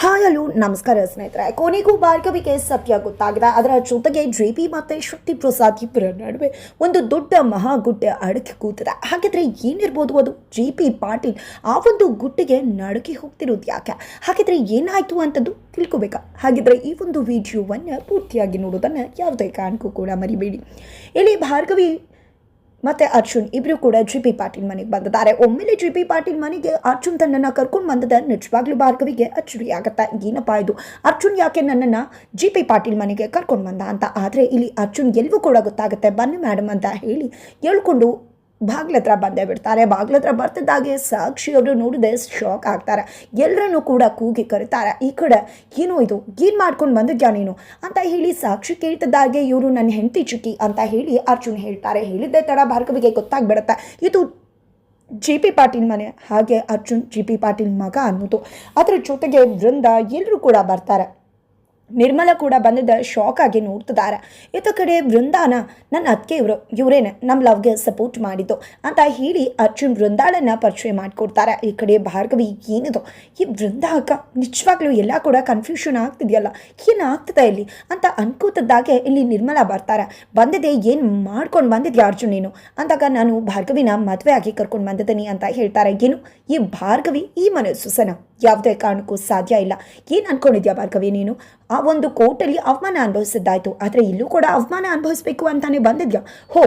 Hi ಅಲ್ಲೂ, ನಮಸ್ಕಾರ ಸ್ನೇಹಿತರೆ. ಕೊನೆಗೂ ಭಾರ್ಗವಿಗೆ ಸತ್ಯ ಗೊತ್ತಾಗಿದೆ. ಅದರ ಜೊತೆಗೆ ಜೆ ಪಿ ಮತ್ತು ಶಕ್ತಿ ಪ್ರಸಾದ್ ಇಬ್ಬರ ನಡುವೆ ಒಂದು ದೊಡ್ಡ ಮಹಾಗುಡ್ಡೆ ಅಡಕೆ ಕೂತಿದೆ. ಹಾಗಿದ್ರೆ ಏನಿರ್ಬೋದು ಅದು? ಜೆ ಪಿ ಪಾಟೀಲ್ ಆ ಒಂದು ಗುಡ್ಡೆಗೆ ನಡುಕಿ ಹೋಗ್ತಿರೋದು ಯಾಕೆ? ಹಾಗಿದ್ರೆ ಏನಾಯಿತು ಅಂತದ್ದು ತಿಳ್ಕೊಬೇಕಾ? ಹಾಗಿದ್ರೆ ಈ ಒಂದು ವಿಡಿಯೋವನ್ನು ಪೂರ್ತಿಯಾಗಿ ನೋಡೋದನ್ನು ಯಾವುದೇ ಕಾರಣಕ್ಕೂ ಕೂಡ ಮರಿಬೇಡಿ. ಇಲ್ಲಿ ಭಾರ್ಗವಿ ಮತ್ತೆ ಅರ್ಜುನ್ ಇಬ್ರು ಕೂಡ ಜಿ ಪಿ ಪಾಟೀಲ್ ಮನೆಗೆ ಬಂದಿದ್ದಾರೆ. ಒಮ್ಮೆಲೆ ಜಿ ಪಿ ಪಾಟೀಲ್ ಮನೆಗೆ ಅರ್ಜುನ್ ತನ್ನನ್ನು ಕರ್ಕೊಂಡು ಬಂದದ ನಿಜವಾಗ್ಲೂ ಭಾರ್ಗವಿಗೆ ಅಚ್ಚರಿ ಆಗುತ್ತಾ? ಏನಪ್ಪ ಇದು? ಅರ್ಜುನ್ ಯಾಕೆ ನನ್ನನ್ನು ಜಿ ಪಿ ಪಾಟೀಲ್ ಮನೆಗೆ ಕರ್ಕೊಂಡು ಬಂದ ಅಂತ? ಆದರೆ ಇಲ್ಲಿ ಅರ್ಜುನ್ ಎಲ್ಲವೂ ಕೂಡ ಗೊತ್ತಾಗುತ್ತೆ. ಬನ್ನಿ ಮೇಡಮ್ ಅಂತ ಹೇಳಿ ಹೇಳ್ಕೊಂಡು ಬಾಗ್ಲ ಹತ್ರ ಬಂದೇ ಬಿಡ್ತಾರೆ. ಬಾಗ್ಲ ಹತ್ರ ಬರ್ತಿದ್ದಾಗೆ ಸಾಕ್ಷಿ ಅವರು ನೋಡಿದೆ ಶಾಕ್ ಆಗ್ತಾರೆ. ಎಲ್ಲರನ್ನೂ ಕೂಡ ಕೂಗಿ ಕರೀತಾರೆ. ಈ ಕಡೆ ಏನೋ ಇದು, ಏನು ಮಾಡ್ಕೊಂಡು ಬಂದಿದ್ಯಾ ನೀನು? ಅಂತ ಹೇಳಿ ಸಾಕ್ಷಿ ಕೇಳ್ತಿದ್ದಾಗೆ ಇವರು ನನ್ನ ಹೆಂಡತಿ ಚುಕ್ಕಿ ಅಂತ ಹೇಳಿ ಅರ್ಜುನ್ ಹೇಳ್ತಾರೆ. ಹೇಳಿದ್ದೆ ತಡ ಭಾರ್ಗವಿಗೆ ಗೊತ್ತಾಗ್ಬಿಡುತ್ತೆ. ಇದು ಜಿ ಪಿ ಪಾಟೀಲ್ ಮನೆ. ಹಾಗೆ ಅರ್ಜುನ್, ಜಿ ಪಿ ಪಾಟೀಲ್ ಮಗ ಅನ್ನೋದು. ಅದರ ಜೊತೆಗೆ ವೃಂದ ಎಲ್ಲರೂ ಕೂಡ ಬರ್ತಾರೆ. ನಿರ್ಮಲ ಕೂಡ ಬಂದಿದ್ದ ಶಾಕ್ ಆಗಿ ನೋಡ್ತಿದ್ದಾರೆ ಇತ್ತ ಕಡೆ ವೃಂದಾನ, ನನ್ನ ಅತ್ತಿಗೆ ಇವರು, ಇವರೇನೆ ನಮ್ಮ ಲವ್ಗೆ ಸಪೋರ್ಟ್ ಮಾಡಿದ್ದು ಅಂತ ಹೇಳಿ ಅರ್ಜುನ್ ವೃಂದಾಳನ್ನ ಪರಿಚಯ ಮಾಡಿಕೊಡ್ತಾರೆ. ಈ ಕಡೆ ಭಾರ್ಗವಿ, ಏನಿದು? ಈ ವೃಂದ ಅಕ್ಕ ನಿಜವಾಗ್ಲೂ ಎಲ್ಲ ಕೂಡ ಕನ್ಫ್ಯೂಷನ್ ಆಗ್ತಿದೆಯಲ್ಲ ಏನಾಗ್ತದೆ ಇಲ್ಲಿ? ಅಂತ ಅನ್ಕೋತಿದ್ದಾಗೆ ಇಲ್ಲಿ ನಿರ್ಮಲ ಬರ್ತಾರೆ. ಬಂದಿದೆ ಏನು ಮಾಡ್ಕೊಂಡು ಬಂದಿದ್ಯಾ ಅರ್ಜುನ್ ನೀನು? ಅಂದಾಗ ನಾನು ಭಾರ್ಗವಿನ ಮದುವೆ ಆಗಿ ಕರ್ಕೊಂಡು ಬಂದಿದ್ದೀನಿ ಅಂತ ಹೇಳ್ತಾರೆ. ಏನು? ಈ ಭಾರ್ಗವಿ, ಈ ಮನೆ ಸುಸನ? ಯಾವುದೇ ಕಾರಣಕ್ಕೂ ಸಾಧ್ಯ ಇಲ್ಲ. ಏನು ಅನ್ಕೊಂಡಿದ್ಯಾ ಭಾರ್ಗವಿ ನೀನು? ಆ ಒಂದು ಕೋರ್ಟಲ್ಲಿ ಅವಮಾನ ಅನುಭವಿಸಿದ್ದಾಯ್ತು. ಆದರೆ ಇಲ್ಲೂ ಕೂಡ ಅವಮಾನ ಅನುಭವಿಸ್ಬೇಕು ಅಂತಾನೆ ಬಂದಿದ್ಯಾ? ಹೋ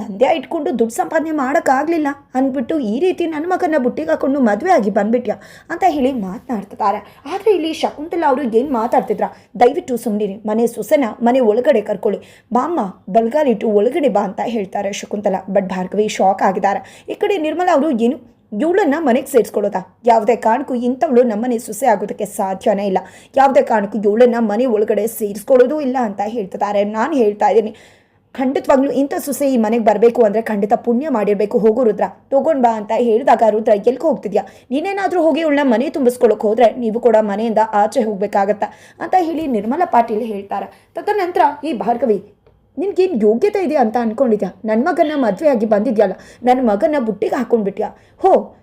ನಂದ್ಯ ಇಟ್ಕೊಂಡು ದುಡ್ಡು ಸಂಪಾದನೆ ಮಾಡೋಕ್ಕಾಗಲಿಲ್ಲ ಅಂದ್ಬಿಟ್ಟು ಈ ರೀತಿ ನನ್ನ ಮಗನ ಬುಟ್ಟಿಗೆ ಹಾಕೊಂಡು ಮದುವೆ ಆಗಿ ಬಂದ್ಬಿಟ್ಯಾ ಅಂತ ಹೇಳಿ ಮಾತನಾಡ್ತಿದ್ದಾರೆ. ಆದರೆ ಇಲ್ಲಿ ಶಕುಂತಲ ಅವರು ಏನು ಮಾತಾಡ್ತಿದ್ರ? ದಯವಿಟ್ಟು ಸುಮ್ಮನಿರಿ ಮನೆ ಸುಸನ ಮನೆ ಒಳಗಡೆ ಕರ್ಕೊಳ್ಳಿ. ಬಾಮ್ಮ, ಬಲ್ಗಾಲಿಟ್ಟು ಒಳಗಡೆ ಬಾ ಅಂತ ಹೇಳ್ತಾರೆ ಶಕುಂತಲ. ಬಟ್ ಭಾರ್ಗವಿ ಶಾಕ್ ಆಗಿದ್ದಾರೆ. ಈ ಕಡೆ ನಿರ್ಮಲಾ ಅವರು ಏನು ಇವಳನ್ನ ಮನೆಗೆ ಸೇರಿಸ್ಕೊಳ್ಳೋದಾ? ಯಾವುದೇ ಕಾರಣಕ್ಕೂ ಇಂಥವಳು ನಮ್ಮನೆ ಸೊಸೆ ಆಗೋದಕ್ಕೆ ಸಾಧ್ಯನೇ ಇಲ್ಲ. ಯಾವುದೇ ಕಾರಣಕ್ಕೂ ಇವಳನ್ನ ಮನೆ ಒಳಗಡೆ ಸೇರಿಸ್ಕೊಳ್ಳೋದು ಇಲ್ಲ ಅಂತ ಹೇಳ್ತಿದ್ದಾರೆ. ನಾನು ಹೇಳ್ತಾ ಇದ್ದೀನಿ, ಖಂಡಿತವಾಗ್ಲೂ ಇಂಥ ಸೊಸೆ ಈ ಮನೆಗೆ ಬರಬೇಕು ಅಂದರೆ ಖಂಡಿತ ಪುಣ್ಯ ಮಾಡಿರಬೇಕು. ಹೋಗು ರುದ್ರ, ತೊಗೊಂಡ್ ಬಾ ಅಂತ ಹೇಳಿದಾಗ ರುದ್ರ ಎಲ್ಲಿಗೆ ಹೋಗ್ತಿದ್ಯಾ? ನೀನೇನಾದರೂ ಹೋಗಿ ಇವಳನ್ನ ಮನೆ ತುಂಬಿಸ್ಕೊಳ್ಳೋಕೆ ಹೋದರೆ ನೀವು ಕೂಡ ಮನೆಯಿಂದ ಆಚೆ ಹೋಗಬೇಕಾಗತ್ತಾ? ಅಂತ ಹೇಳಿ ನಿರ್ಮಲಾ ಪಾಟೀಲ್ ಹೇಳ್ತಾರೆ. ತದನಂತರ ಈ ಭಾರ್ಗವಿ ನಿನ್ಗೇನು ಯೋಗ್ಯತೆ ಇದೆ ಅಂತ ಅಂದ್ಕೊಂಡಿದ್ಯಾ ನನ್ನ ಮಗನ ಮದುವೆ ಆಗಿ ಬಂದಿದ್ಯಲ್ಲ ನನ್ನ ಮಗನ ಬುಟ್ಟಿಗೆ ಹಾಕೊಂಡ್ಬಿಟ್ಯಾ? ಹೋ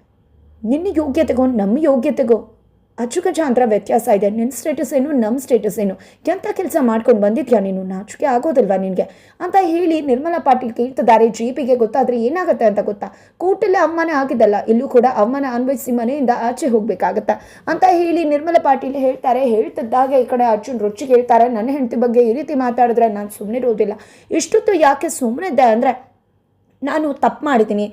ನಿನ್ನ ಯೋಗ್ಯತೆಗೋ ನಮ್ಮ ಯೋಗ್ಯತೆಗೋ? ಅಚ್ಚುಕಜಾಂತರ ವ್ಯತ್ಯಾಸ ಇದೆ. ನಿನ್ನ ಸ್ಟೇಟಸ್ ಏನು ನಮ್ಮ ಸ್ಟೇಟಸ್ ಏನು? ಎಂಥ ಕೆಲಸ ಮಾಡ್ಕೊಂಡು ಬಂದಿದ್ಯಾ ನೀನು? ನಾಚಿಕೆ ಆಗೋದಿಲ್ವಾ ನಿನಗೆ? ಅಂತ ಹೇಳಿ ನಿರ್ಮಲಾ ಪಾಟೀಲ್ ಕೇಳ್ತಿದ್ದಾರೆ. ಜಿ ಪಿಗೆ ಗೊತ್ತಾದರೆ ಏನಾಗುತ್ತೆ ಅಂತ ಗೊತ್ತಾ? ಕೂಟಲ್ಲೇ ಅವಮಾನ ಆಗಿದ್ದಲ್ಲ. ಇಲ್ಲೂ ಕೂಡ ಅವಮಾನ ಅನ್ವಯಿಸಿ ಮನೆಯಿಂದ ಆಚೆ ಹೋಗಬೇಕಾಗತ್ತಾ? ಅಂತ ಹೇಳಿ ನಿರ್ಮಲಾ ಪಾಟೀಲ್ ಹೇಳ್ತಾರೆ. ಹೇಳ್ತಿದ್ದಾಗ ಈ ಕಡೆ ಅರ್ಜುನ್ ರುಚಿಗೆ ಹೇಳ್ತಾರೆ. ನನ್ನ ಹೆಂಡತಿ ಬಗ್ಗೆ ಈ ರೀತಿ ಮಾತಾಡಿದ್ರೆ ನಾನು ಸುಮ್ಮನಿರೋದಿಲ್ಲ ಇಷ್ಟೊತ್ತು ಯಾಕೆ ಸುಮ್ಮನಿದ್ದೆ ಅಂದರೆ ನಾನು ತಪ್ಪು ಮಾಡಿದ್ದೀನಿ,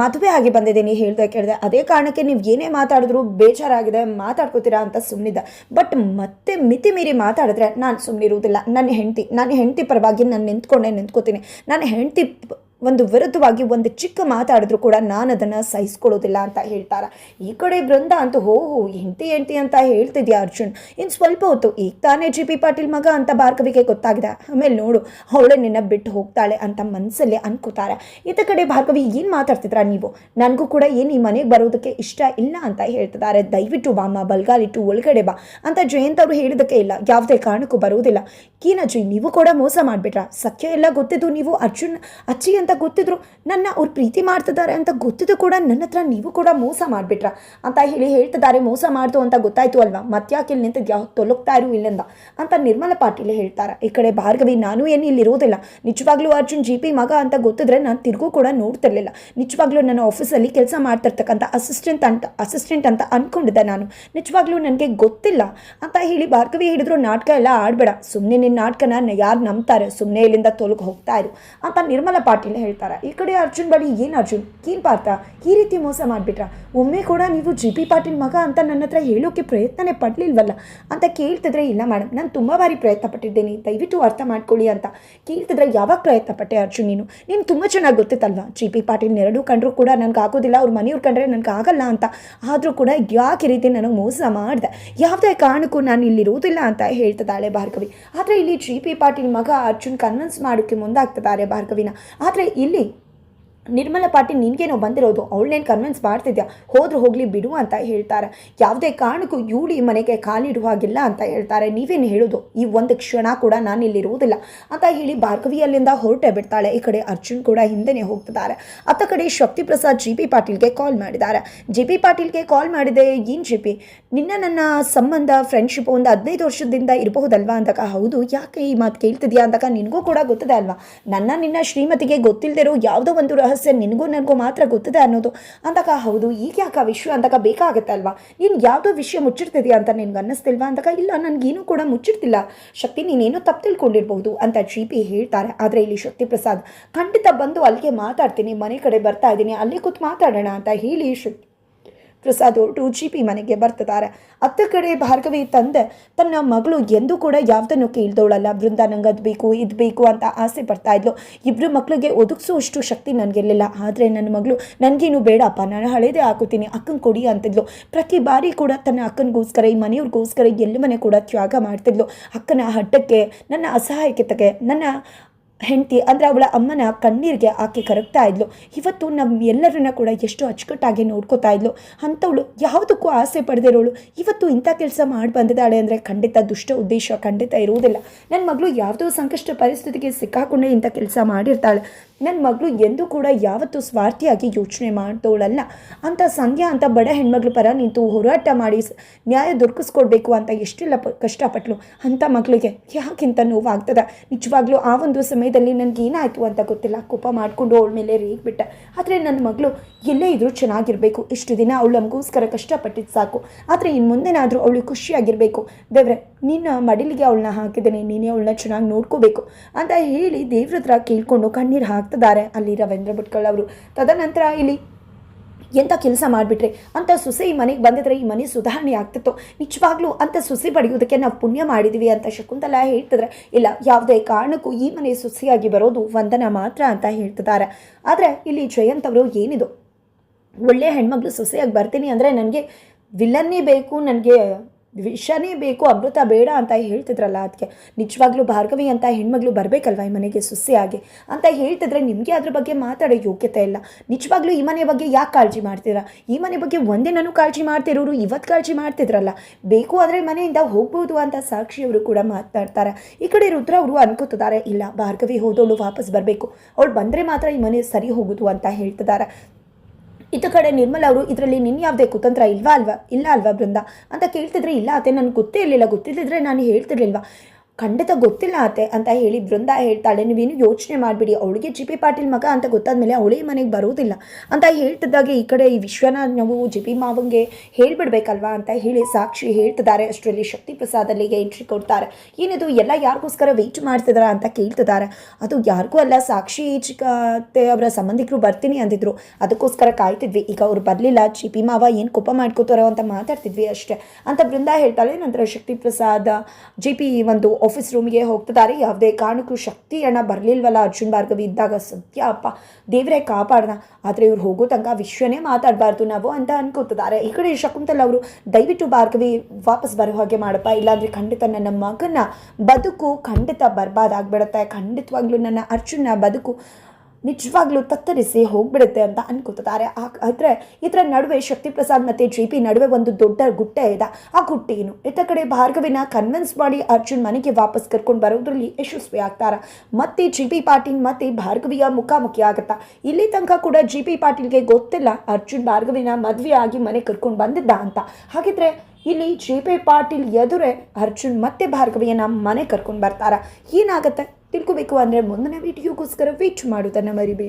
ಮದುವೆ ಆಗಿ ಬಂದಿದ್ದೀನಿ ಹೇಳಿದೆ, ಕೇಳಿದೆ, ಅದೇ ಕಾರಣಕ್ಕೆ ನೀವು ಏನೇ ಮಾತಾಡಿದ್ರು ಬೇಜಾರಾಗಿದೆ, ಮಾತಾಡ್ಕೋತೀರಾ ಅಂತ ಸುಮ್ಮನಿದ್ದೆ ಬಟ್ ಮತ್ತೆ ಮಿತಿ ಮೀರಿ ಮಾತಾಡಿದ್ರೆ ನಾನು ಸುಮ್ಮನಿರುವುದಿಲ್ಲ ನನ್ನ ಹೆಂಡತಿ ನನ್ನ ಹೆಂಡತಿ ಪರವಾಗಿ ನಾನು ನಿಂತ್ಕೊಂಡೆ ನಿಂತ್ಕೋತೀನಿ. ನನ್ನ ಹೆಂಡತಿ ಒಂದು ವಿರುದ್ಧವಾಗಿ ಒಂದು ಚಿಕ್ಕ ಮಾತಾಡಿದ್ರು ಕೂಡ ನಾನು ಅದನ್ನು ಸಹಿಸ್ಕೊಳ್ಳೋದಿಲ್ಲ ಅಂತ ಹೇಳ್ತಾರೆ. ಈ ಕಡೆ ಬೃಂದ ಅಂತೂ, ಹೋ ಹೋ, ಹೆಂಡತಿ ಹೆಂಡತಿ ಅಂತ ಹೇಳ್ತಿದ್ಯಾ ಅರ್ಜುನ್? ಇನ್ನು ಸ್ವಲ್ಪ ಹೊತ್ತು ಈಗ ತಾನೇ ಜಿ ಪಿ ಪಾಟೀಲ್ ಮಗ ಅಂತ ಭಾರ್ಗವಿಗೆ ಗೊತ್ತಾಗಿದೆ. ಆಮೇಲೆ ನೋಡು, ಅವಳೆ ನಿನ್ನ ಬಿಟ್ಟು ಹೋಗ್ತಾಳೆ ಅಂತ ಮನಸ್ಸಲ್ಲಿ ಅನ್ಕೋತಾರೆ. ಇತ್ತ ಕಡೆ ಭಾರ್ಗವಿ ಏನು ಮಾತಾಡ್ತಿದ್ರ ನೀವು? ನನಗೂ ಕೂಡ ಏನು ಈ ಮನೆಗೆ ಬರೋದಕ್ಕೆ ಇಷ್ಟ ಇಲ್ಲ ಅಂತ ಹೇಳ್ತಿದ್ದಾರೆ. ದಯವಿಟ್ಟು ಬಾಮ್ಮ ಬಲ್ಗಾಲಿಟ್ಟು ಒಳಗಡೆ ಬಾ ಅಂತ ಜಯಂತ್ ಅವರು ಹೇಳಿದಕ್ಕೆ ಇಲ್ಲ. ಯಾವುದೇ ಕಾರಣಕ್ಕೂ ಬರುವುದಿಲ್ಲ ಕೀನಜ್ಜಿ, ನೀವು ಕೂಡ ಮೋಸ ಮಾಡಿಬಿಟ್ರ? ಸತ್ಯ ಎಲ್ಲ ಗೊತ್ತಿದ್ದು ನೀವು ಅರ್ಜುನ್ ಅಚ್ಚಿ ಅಂತ ಗೊತ್ತಿದ್ರು ನನ್ನ ಅವ್ರು ಪ್ರೀತಿ ಮಾಡ್ತಿದ್ದಾರೆ ಅಂತ ಗೊತ್ತಿದ್ದು ಕೂಡ ನನ್ನ ಹತ್ರ ನೀವು ಕೂಡ ಮೋಸ ಮಾಡಿಬಿಟ್ರ ಅಂತ ಹೇಳಿ ಹೇಳ್ತಿದ್ದಾರೆ, ಮೋಸ ಮಾಡ್ತು ಅಂತ ಗೊತ್ತಾಯ್ತು ಅಲ್ವಾ? ಮತ್ತ್ಯಾಕೆ ಇಲ್ಲಿ ನಿಂತಿದ್ಯಾ? ತೊಲಗ್ತಾ ಇರು ಇಲ್ಲಿಂದ ಅಂತ ನಿರ್ಮಲ ಪಾಟೀಲ್ ಹೇಳ್ತಾರೆ. ಈ ಕಡೆ ಭಾರ್ಗವಿ, ನಾನು ಏನು ಇಲ್ಲಿ ಇರೋದಿಲ್ಲ. ನಿಜವಾಗ್ಲೂ ಅರ್ಜುನ್ ಜಿ ಪಿ ಮಗ ಅಂತ ಗೊತ್ತಿದ್ರೆ ನಾನು ತಿರುಗೂ ಕೂಡ ನೋಡ್ತಿರ್ಲಿಲ್ಲ. ನಿಜವಾಗ್ಲೂ ನನ್ನ ಆಫೀಸಲ್ಲಿ ಕೆಲಸ ಮಾಡ್ತಿರ್ತಕ್ಕಂಥ ಅಸಿಸ್ಟೆಂಟ್ ಅಂತ ಅಸಿಸ್ಟೆಂಟ್ ಅಂತ ಅನ್ಕೊಂಡಿದ್ದೆ ನಾನು. ನಿಜವಾಗ್ಲೂ ನನಗೆ ಗೊತ್ತಿಲ್ಲ ಅಂತ ಹೇಳಿ ಭಾರ್ಗವಿ ಹೇಳಿದ್ರು, ನಾಟಕ ಎಲ್ಲ ಆಡಬೇಡ. ಸುಮ್ಮನೆ ನಿನ್ನ ನಾಟಕನ ಯಾರು ನಂಬ್ತಾರೆ? ಸುಮ್ಮನೆ ಇಲ್ಲಿಂದ ತೊಲಗಿ ಹೋಗ್ತಾ ಇರು ಅಂತ ನಿರ್ಮಲಾ ಪಾಟೀಲ್ ಹೇಳ್ತಾರೆ. ಈ ಕಡೆ ಅರ್ಜುನ್ ಬಳಿ ಏನು ಅರ್ಜುನ್? ಏನು ಪಾರ್ಥ? ಈ ರೀತಿ ಮೋಸ ಮಾಡಿಬಿಟ್ರ? ಒಮ್ಮೆ ಕೂಡ ನೀವು ಜಿ ಪಿ ಪಾಟೀಲ್ ಮಗ ಅಂತ ನನ್ನ ಹತ್ರ ಹೇಳೋಕ್ಕೆ ಪ್ರಯತ್ನನೇ ಪಡಲಿಲ್ವಲ್ಲ? ಅಂತ ಕೇಳ್ತಿದ್ರೆ ಇಲ್ಲ ಮೇಡಮ್ ನಾನು ತುಂಬ ಬಾರಿ ಪ್ರಯತ್ನ ಪಟ್ಟಿದ್ದೇನೆ ದಯವಿಟ್ಟು ಅರ್ಥ ಮಾಡ್ಕೊಳ್ಳಿ ಅಂತ ಕೇಳ್ತಿದ್ರೆ ಯಾವಾಗ ಪ್ರಯತ್ನ ಪಟ್ಟೆ ಅರ್ಜುನ್ ನೀನು? ನೀನು ತುಂಬ ಚೆನ್ನಾಗಿ ಗೊತ್ತಿತ್ತಲ್ವಾ? ಜಿ ಪಿ ಪಾಟೀಲ್ ಎರಡೂ ಕಂಡ್ರೂ ಕೂಡ ನನಗೆ ಆಗೋದಿಲ್ಲ, ಅವ್ರ ಮನೆಯವ್ರು ಕಂಡ್ರೆ ನನಗೆ ಆಗಲ್ಲ ಅಂತ. ಆದರೂ ಕೂಡ ಯಾಕೆ ರೀತಿ ನನಗೆ ಮೋಸ ಮಾಡಿದೆ? ಯಾವುದೇ ಕಾರಣಕ್ಕೂ ನಾನು ಇಲ್ಲಿರುವುದಿಲ್ಲ ಅಂತ ಹೇಳ್ತದಾಳೆ ಭಾರ್ಗವಿ. ಆದರೆ ಇಲ್ಲಿ ಜಿ ಪಿ ಪಾಟೀಲ್ ಮಗ ಅರ್ಜುನ್ ಕನ್ವಿನ್ಸ್ ಮಾಡೋಕ್ಕೆ ಮುಂದಾಗ್ತಿದ್ದಾರೆ ಭಾರ್ಗವಿನ. ಆದರೆ ಇಲ್ಲಿ ನಿರ್ಮಲ ಪಾಟೀಲ್ ನಿನಗೇನೋ ಬಂದಿರೋದು, ಅವಳನ್ನೇನು ಕನ್ವಿನ್ಸ್ ಮಾಡ್ತಿದ್ಯಾ? ಹೋದ್ರೆ ಹೋಗಲಿ ಬಿಡು ಅಂತ ಹೇಳ್ತಾರೆ. ಯಾವುದೇ ಕಾರಣಕ್ಕೂ ಈ ಮನೆಗೆ ಕಾಲಿಡುವ ಹಾಗಿಲ್ಲ ಅಂತ ಹೇಳ್ತಾರೆ. ನೀವೇನು ಹೇಳೋದು? ಈ ಒಂದು ಕ್ಷಣ ಕೂಡ ನಾನು ಇಲ್ಲಿರುವುದಿಲ್ಲ ಅಂತ ಹೇಳಿ ಭಾರ್ಗವಿ ಅಲ್ಲಿಂದ ಹೊರಟೆ ಬಿಡ್ತಾಳೆ. ಈ ಕಡೆ ಅರ್ಜುನ್ ಕೂಡ ಹಿಂದೆನೇ ಹೋಗ್ತಿದ್ದಾರೆ. ಅತ್ತ ಕಡೆ ಶಕ್ತಿ ಪ್ರಸಾದ್ ಜಿ ಪಿ ಪಾಟೀಲ್ಗೆ ಕಾಲ್ ಮಾಡಿದ್ದಾರೆ. ಜಿ ಪಿ ಪಾಟೀಲ್ಗೆ ಕಾಲ್ ಮಾಡಿದೆ, ಏನು ಜಿ ಪಿ? ನಿನ್ನ ನನ್ನ ಸಂಬಂಧ ಫ್ರೆಂಡ್ಶಿಪ್ ಒಂದು ಹದಿನೈದು ವರ್ಷದಿಂದ ಇರಬಹುದಲ್ವಾ? ಅಂದಾಗ, ಹೌದು, ಯಾಕೆ ಈ ಮಾತು ಕೇಳ್ತಿದ್ಯಾ? ಅಂದಾಗ, ನಿನಗೂ ಕೂಡ ಗೊತ್ತಿದೆ ಅಲ್ವಾ? ನನ್ನ ನಿನ್ನ ಶ್ರೀಮತಿಗೆ ಗೊತ್ತಿಲ್ಲದಿರೋ ಯಾವುದೋ ಒಂದು ರಹಸ್ಯ ನಿನಗೂ ನನಗೂ ಮಾತ್ರ ಗೊತ್ತಿದೆ ಅನ್ನೋದು. ಅಂದಾಗ, ಹೌದು, ಈಗ ಯಾಕೆ ವಿಷಯ ಅಂದಾಗ ಬೇಕಾಗುತ್ತೆ ಅಲ್ವಾ ನೀನು ಯಾವುದೋ ವಿಷಯ ಮುಚ್ಚಿಡ್ತಿದ್ಯಾ ಅಂತ ನಿನ್ಗೆ ಅನ್ನಿಸ್ತಿಲ್ವಾ ಅಂದಾಗ, ಇಲ್ಲ, ನನಗೇನು ಕೂಡ ಮುಚ್ಚಿರ್ತಿಲ್ಲ ಶಕ್ತಿ, ನೀನೇನೋ ತಪ್ಪು ತಿಳ್ಕೊಂಡಿರ್ಬೋದು ಅಂತ ಜಿ ಪಿ ಹೇಳ್ತಾರೆ. ಆದರೆ ಇಲ್ಲಿ ಶಕ್ತಿ ಪ್ರಸಾದ್ ಖಂಡಿತ ಬಂದು ಅಲ್ಲಿಗೆ ಮಾತಾಡ್ತೀನಿ, ಮನೆ ಕಡೆ ಬರ್ತಾ ಇದ್ದೀನಿ, ಅಲ್ಲಿ ಕೂತು ಮಾತಾಡೋಣ ಅಂತ ಹೇಳಿ ಶಕ್ತಿ ಪ್ರಸಾದ್ ಹೊರಟು ಜಿ ಪಿ ಮನೆಗೆ ಬರ್ತಿದ್ದಾರೆ. ಅತ್ತ ಕಡೆ ಭಾರ್ಗವಿ ತಂದೆ ತನ್ನ ಮಗಳು ಎಂದೂ ಕೂಡ ಯಾವುದನ್ನು ಕೇಳ್ದವಳಲ್ಲ ಬೃಂದ ನಂಗೆ ಅದು ಬೇಕು, ಇದು ಬೇಕು ಅಂತ ಆಸೆ ಪಡ್ತಾ ಇದ್ಲು. ಇಬ್ಬರು ಮಕ್ಕಳಿಗೆ ಒದಗಿಸುವಷ್ಟು ಶಕ್ತಿ ನನಗಿರಲಿಲ್ಲ ಆದರೆ ನನ್ನ ಮಗಳು ನನಗೇನು ಬೇಡಪ್ಪ, ನಾನು ಹಳೇದೇ ಹಾಕೋತೀನಿ, ಅಕ್ಕನ ಕೊಡಿ ಅಂತಿದ್ಲು. ಪ್ರತಿ ಬಾರಿ ಕೂಡ ತನ್ನ ಅಕ್ಕನಿಗೋಸ್ಕರ, ಈ ಮನೆಯವ್ರಿಗೋಸ್ಕರ ಎಲ್ಲಿ ಮನೆ ಕೂಡ ತ್ಯಾಗ ಮಾಡ್ತಿದ್ಲು. ಅಕ್ಕನ ಹಠಕ್ಕೆ ನನ್ನ ಅಸಹಾಯಕತೆಗೆ, ನನ್ನ ಹೆಂಡತಿ ಅಂದರೆ ಅವಳ ಅಮ್ಮನ ಕಣ್ಣೀರಿಗೆ ಆಕೆ ಕರಗ್ತಾ ಇದ್ಲು. ಇವತ್ತು ನಮ್ಮ ಎಲ್ಲರನ್ನ ಕೂಡ ಎಷ್ಟು ಅಚ್ಚುಕಟ್ಟಾಗಿ ನೋಡ್ಕೋತಾ ಇದ್ಲು. ಅಂಥವಳು ಯಾವುದಕ್ಕೂ ಆಸೆ ಪಡೆದಿರೋಳು. ಇವತ್ತು ಇಂಥ ಕೆಲಸ ಮಾಡಿ ಬಂದಿದ್ದಾಳೆ ಅಂದರೆ ಖಂಡಿತ ದುಷ್ಟ ಉದ್ದೇಶ ಖಂಡಿತ ಇರುವುದಿಲ್ಲ. ನನ್ನ ಮಗಳು ಯಾವುದೋ ಸಂಕಷ್ಟ ಪರಿಸ್ಥಿತಿಗೆ ಸಿಕ್ಕಾಕೊಂಡೇ ಇಂಥ ಕೆಲಸ ಮಾಡಿರ್ತಾಳೆ. ನನ್ನ ಮಗಳು ಎಂದೂ ಕೂಡ ಯಾವತ್ತೂ ಸ್ವಾರ್ಥಿಯಾಗಿ ಯೋಚನೆ ಮಾಡ್ತೋಳಲ್ಲ ಅಂತ ಸಂಧ್ಯಾ ಅಂತ ಬಡ ಹೆಣ್ಮಗಳ ಪರ ನಿಂತು ಹೋರಾಟ ಮಾಡಿ ನ್ಯಾಯ ದೊರಕಿಸ್ಕೊಡ್ಬೇಕು ಅಂತ ಎಷ್ಟೆಲ್ಲ ಪ ಕಷ್ಟಪಟ್ಲು. ಅಂಥ ಮಗಳಿಗೆ ಯಾಕಿಂತ ನೋವಾಗ್ತದೆ? ನಿಜವಾಗ್ಲೂ ಆ ಒಂದು ಸಮಯದಲ್ಲಿ ನನಗೆ ಏನಾಯಿತು ಅಂತ ಗೊತ್ತಿಲ್ಲ. ಕೋಪ ಮಾಡಿಕೊಂಡು ಅವಳ ಮೇಲೆ ರೇಗ್ಬಿಟ್ಟೆ. ಆದರೆ ನನ್ನ ಮಗಳು ಎಲ್ಲೇ ಇದ್ರೂ ಚೆನ್ನಾಗಿರಬೇಕು. ಇಷ್ಟು ದಿನ ಅವಳು ನಮಗೋಸ್ಕರ ಕಷ್ಟಪಟ್ಟಿದ್ದು ಸಾಕು. ಆದರೆ ಇನ್ನು ಮುಂದೆನಾದರೂ ಅವಳು ಖುಷಿಯಾಗಿರಬೇಕು. ದೇವ್ರೆ, ನಿನ್ನ ಮಡಿಲಿಗೆ ಅವಳನ್ನ ಹಾಕಿದ್ದೇನೆ. ನೀನೇ ಅವಳನ್ನ ಚೆನ್ನಾಗಿ ನೋಡ್ಕೋಬೇಕು. ಅಂತ ಹೇಳಿ ದೇವ್ರ ಹತ್ರ ಕೇಳಿಕೊಂಡು ಕಣ್ಣೀರು ಹಾಕ್ತಿದ್ದಾರೆ. ಅಲ್ಲಿ ರವೀಂದ್ರ ಭಟ್ಕಳ್ ಅವರು. ತದನಂತರ ಇಲ್ಲಿ ಎಂಥ ಕೆಲಸ ಮಾಡಿಬಿಟ್ರಿ? ಅಂತ ಸೊಸೆ ಈ ಮನೆಗೆ ಬಂದಿದ್ರೆ ಈ ಮನೆ ಸುಧಾರಣೆ ಆಗ್ತಿತ್ತು. ನಿಜವಾಗ್ಲೂ ಅಂತ ಸೊಸೆ ಪಡೆಯೋದಕ್ಕೆ ನಾವು ಪುಣ್ಯ ಮಾಡಿದ್ದೀವಿ ಅಂತ ಶಕುಂತಲ ಹೇಳ್ತಿದ್ರೆ, ಇಲ್ಲ, ಯಾವುದೇ ಕಾರಣಕ್ಕೂ ಈ ಮನೆ ಸೊಸೆಯಾಗಿ ಬರೋದು ವಂದನ ಮಾತ್ರ ಅಂತ ಹೇಳ್ತಿದ್ದಾರೆ. ಆದರೆ ಇಲ್ಲಿ ಜಯಂತ್ ಅವರು ಏನಿದು? ಒಳ್ಳೆಯ ಹೆಣ್ಮಗಳು ಸೊಸೆಯಾಗಿ ಬರ್ತೀನಿ ಅಂದರೆ ನನಗೆ ವಿಲನ್ನೇ ಬೇಕು, ನನಗೆ ವಿಷನೇ ಬೇಕು, ಅಮೃತ ಬೇಡ ಅಂತ ಹೇಳ್ತಿದ್ರಲ್ಲ ಅದಕ್ಕೆ ನಿಜವಾಗ್ಲೂ ಭಾರ್ಗವಿ ಅಂತ ಹೆಣ್ಮಗಳು ಬರಬೇಕಲ್ವ ಈ ಮನೆಗೆ ಸುಸ್ಸಿಯಾಗಿ ಅಂತ ಹೇಳ್ತಿದ್ರೆ ನಿಮಗೆ ಅದ್ರ ಬಗ್ಗೆ ಮಾತಾಡೋ ಯೋಗ್ಯತೆ ಇಲ್ಲ. ನಿಜವಾಗ್ಲೂ ಈ ಮನೆ ಬಗ್ಗೆ ಯಾಕೆ ಕಾಳಜಿ ಮಾಡ್ತೀರಾ? ಈ ಮನೆ ಬಗ್ಗೆ ಒಂದೇ ನಾನು ಕಾಳಜಿ ಮಾಡ್ತಿರೋರು ಇವತ್ತು ಕಾಳಜಿ ಮಾಡ್ತಿದ್ರಲ್ಲ. ಬೇಕು ಆದರೆ ಮನೆಯಿಂದ ಹೋಗ್ಬೋದು ಅಂತ ಸಾಕ್ಷಿಯವರು ಕೂಡ ಮಾತಾಡ್ತಾರೆ. ಈ ಕಡೆ ರುದ್ರ ಅವರು ಅನ್ಕೋತಿದ್ದಾರೆ ಇಲ್ಲ, ಭಾರ್ಗವಿ ಹೋದವಳು ವಾಪಸ್ ಬರಬೇಕು. ಅವಳು ಬಂದರೆ ಮಾತ್ರ ಈ ಮನೆ ಸರಿ ಹೋಗೋದು ಅಂತ ಹೇಳ್ತಿದ್ದಾರೆ ಇತ್ತ ಕಡೆ ನಿರ್ಮಲ ಅವರು, ಇದರಲ್ಲಿ ನಿನ್ನ ಯಾವುದೇ ಕುತಂತ್ರ ಇಲ್ವಾ ಅಲ್ವಾ? ಇಲ್ಲ ಅಲ್ವಾ ಬೃಂದ? ಅಂತ ಕೇಳ್ತಿದ್ರೆ, ಇಲ್ಲ ಅತ್ತೆ, ನನಗೆ ಗೊತ್ತೇ ಇರಲಿಲ್ಲ. ಗೊತ್ತಿಲ್ಲದಿದ್ರೆ ನಾನು ಹೇಳ್ತಿರ್ಲಿಲ್ವಾ? ಖಂಡಿತ ಗೊತ್ತಿಲ್ಲ ಅತ್ತೆ ಅಂತ ಹೇಳಿ ಬೃಂದ ಹೇಳ್ತಾಳೆ, ನೀವೇನು ಯೋಚನೆ ಮಾಡಿಬಿಡಿ, ಅವಳಿಗೆ ಜಿ ಪಿ ಪಾಟೀಲ್ ಮಗ ಅಂತ ಗೊತ್ತಾದ್ಮೇಲೆ ಅವಳೇ ಮನೆಗೆ ಬರೋದಿಲ್ಲ ಅಂತ ಹೇಳ್ತಿದ್ದಾಗೆ ಈ ಕಡೆ ಈ ವಿಶ್ವನ ನಾವು ಜಿ ಪಿ ಮಾವಂಗೆ ಹೇಳ್ಬಿಡ್ಬೇಕಲ್ವಾ ಅಂತ ಹೇಳಿ ಸಾಕ್ಷಿ ಹೇಳ್ತಿದ್ದಾರೆ. ಅಷ್ಟರಲ್ಲಿ ಶಕ್ತಿ ಪ್ರಸಾದ್ ಅಲ್ಲಿಗೆ ಎಂಟ್ರಿ ಕೊಡ್ತಾರೆ. ಏನಿದು, ಎಲ್ಲ ಯಾರಿಗೋಸ್ಕರ ವೆಯ್ಟ್ ಮಾಡ್ತಿದಾರ ಅಂತ ಕೇಳ್ತಿದ್ದಾರೆ. ಅದು ಯಾರಿಗೂ ಅಲ್ಲ, ಸಾಕ್ಷಿ ಚಿಕ್ಕತ್ತೆ ಅವರ ಸಂಬಂಧಿಕರು ಬರ್ತೀನಿ ಅಂದಿದ್ರು. ಅದಕ್ಕೋಸ್ಕರ ಕಾಯ್ತಿದ್ವಿ. ಈಗ ಅವ್ರು ಬರಲಿಲ್ಲ ಜಿ ಪಿ ಮಾವ ಏನು ಕೋಪ ಮಾಡ್ಕೋತಾರೋ ಅಂತ ಮಾತಾಡ್ತಿದ್ವಿ ಅಷ್ಟೇ ಅಂತ ಬೃಂದ ಹೇಳ್ತಾಳೆ. ನಂತರ ಶಕ್ತಿ ಪ್ರಸಾದ ಜಿ ಪಿ ಒಂದು ಆಫೀಸ್ ರೂಮಿಗೆ ಹೋಗ್ತಿದ್ದಾರೆ. ಯಾವುದೇ ಕಾರಣಕ್ಕೂ ಶಕ್ತಿ ಅಣ್ಣ ಬರಲಿಲ್ವಲ್ಲ ಅರ್ಜುನ್ ಭಾರ್ಗವಿ ಇದ್ದಾಗ. ಸತ್ಯ ಅಪ್ಪ ದೇವರೇ ಕಾಪಾಡ್ದ ಆದರೆ ಇವ್ರು ಹೋಗೋ ತನಕ ವಿಶ್ವನೇ ಮಾತಾಡಬಾರ್ದು ನಾವು ಅಂತ ಅನ್ಕೋತಿದ್ದಾರೆ. ಈ ಕಡೆ ಶಕುಂತಲ್ ಅವರು, ದಯವಿಟ್ಟು ಭಾರ್ಗವಿ ವಾಪಸ್ ಬರೋ ಹಾಗೆ ಮಾಡಪ್ಪ. ಇಲ್ಲಾಂದರೆ ಖಂಡಿತ ನನ್ನ ಮಗನ ಬದುಕು ಖಂಡಿತ ಬರ್ಬಾದಾಗ್ಬಿಡುತ್ತೆ. ಖಂಡಿತವಾಗ್ಲೂ ನನ್ನ ಅರ್ಜುನ ಬದುಕು ನಿಜವಾಗ್ಲೂ ತತ್ತರಿಸಿ ಹೋಗ್ಬಿಡುತ್ತೆ ಅಂತ ಅನ್ಕೋತಾರೆ ಆದರೆ ಇದರ ನಡುವೆ ಶಕ್ತಿ ಪ್ರಸಾದ್ ಮತ್ತು ಜಿ ಪಿ ನಡುವೆ ಒಂದು ದೊಡ್ಡ ಗುಟ್ಟೆ ಇದೆ. ಆ ಗುಟ್ಟೆ ಏನು? ಇತ್ತ ಕಡೆ ಭಾರ್ಗವಿನ ಕನ್ವಿನ್ಸ್ ಮಾಡಿ ಅರ್ಜುನ್ ಮನೆಗೆ ವಾಪಸ್ ಕರ್ಕೊಂಡು ಬರೋದ್ರಲ್ಲಿ ಯಶಸ್ವಿ ಆಗ್ತಾರೆ. ಮತ್ತೆ ಜಿ ಪಿ ಪಾಟೀಲ್ ಮತ್ತೆ ಭಾರ್ಗವಿಯ ಮುಖಾಮುಖಿ ಆಗತ್ತಾ? ಇಲ್ಲಿ ತನಕ ಕೂಡ ಜಿ ಪಿ ಪಾಟೀಲ್ಗೆ ಗೊತ್ತಿಲ್ಲ ಅರ್ಜುನ್ ಭಾರ್ಗವಿನ ಮದುವೆ ಆಗಿ ಮನೆ ಕರ್ಕೊಂಡು ಬಂದಿದ್ದ ಅಂತ. ಹಾಗಿದ್ರೆ ಇಲ್ಲಿ ಜಿ ಪಿ ಪಾಟೀಲ್ ಎದುರೇ ಅರ್ಜುನ್ ಮತ್ತೆ ಭಾರ್ಗವಿಯನ್ನ ಮನೆ ಕರ್ಕೊಂಡು ಬರ್ತಾರ. ಏನಾಗತ್ತೆ? ತಿಳ್ಕೊಬೇಕು ಅಂದರೆ ಮುಂದಿನ ವೀಡಿಯೋಗೋಸ್ಕರ ವೇಟ್ ಮಾಡೋದನ್ನು ಮರಿಬೇಡಿ.